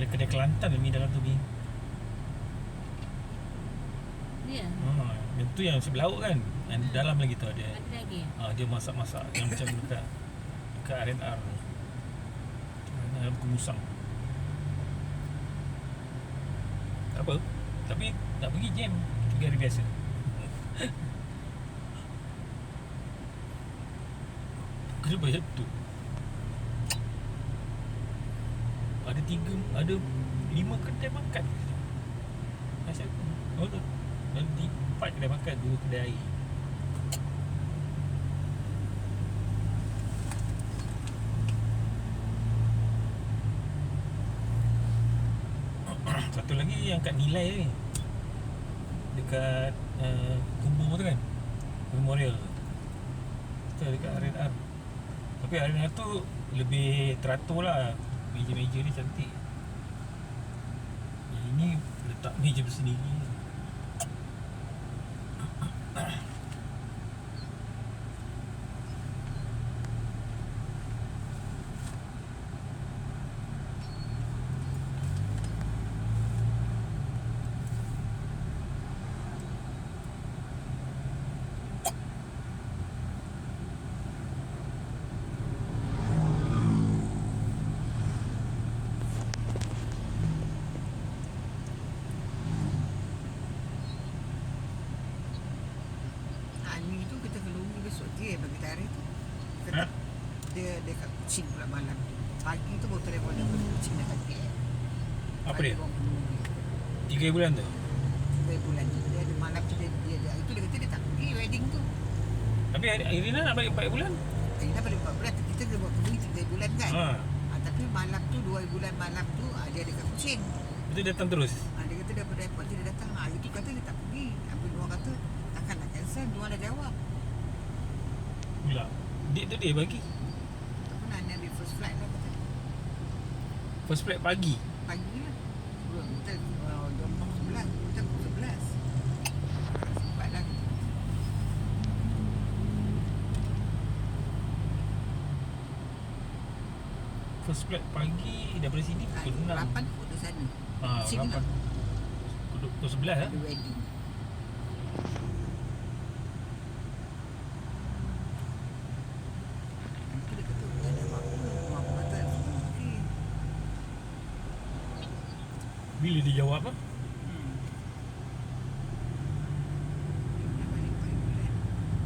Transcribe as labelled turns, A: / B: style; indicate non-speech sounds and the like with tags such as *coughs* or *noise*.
A: Ada kedai Kelantan Mi dalam tu Mi
B: Ya.
A: ha, Yang tu yang sebelah laut kan? Yang
B: Hmm.
A: dalam lagi tu ada.
B: Ada lagi.
A: ha, Dia masak-masak. Yang macam dekat Dekat R&R Dalam kemusang Tak apa. Tapi nak pergi jam Tiga hari biasa. *laughs* Kena bayar tu Ada tiga Ada lima kedai makan. Masih Oh tu. Dan di- empat kedai makan Dua kedai air. *coughs* Satu lagi yang kat Nilai ni. Dekat uh, Kubur tu kan? Memorial. Tu dekat R&R Tapi R&R tu Lebih teratur lah Meja-meja ni cantik. Ini letak meja bersendiri
C: Ani tu kita besok dia bagi tarik tu.
A: Ha?
C: Kata, dia dekat kucing pula malam tu. Pagi tu baru telefon dia pergi kucing dekat KL.
A: Apa
C: Ada
A: dia? Tiga bulan tu
C: Tiga bulan tu. Dia ada malam tu dia, dia, dia, itu dia kata dia tak pergi wedding tu.
A: Tapi Irina nak balik 4 bulan
C: Eh, dah balik 4 bulan. Kita kena buat kelungi 3 bulan kan.
A: ha.
C: Ha, tapi malam tu, 2 bulan malam tu, ha, dia dekat kucing.
A: Itu datang terus
C: Ha, dia kata daripada airport dia datang. Ha, itu kata dia tak pergi. Habis dia orang kata takkan nak cancel. Dia orang dah jawab.
A: Date tu dia bagi
C: Aku nak ambil first flight lah kata.
A: First flight pagi
C: Pagi lah. Belum, kita uh, jam 11. Kita pukul 11. Sempat lah.
A: First flight pagi Daripada sini pukul 6
C: 8 pukul sana.
A: ha,
C: Sini
A: 8
C: lah.
A: Pukul, pukul 11 lah
C: Ada wedding. Nanti dia kata, tak ada apa-apa. Mak aku kata, okey.
A: Bila dia jawab ah?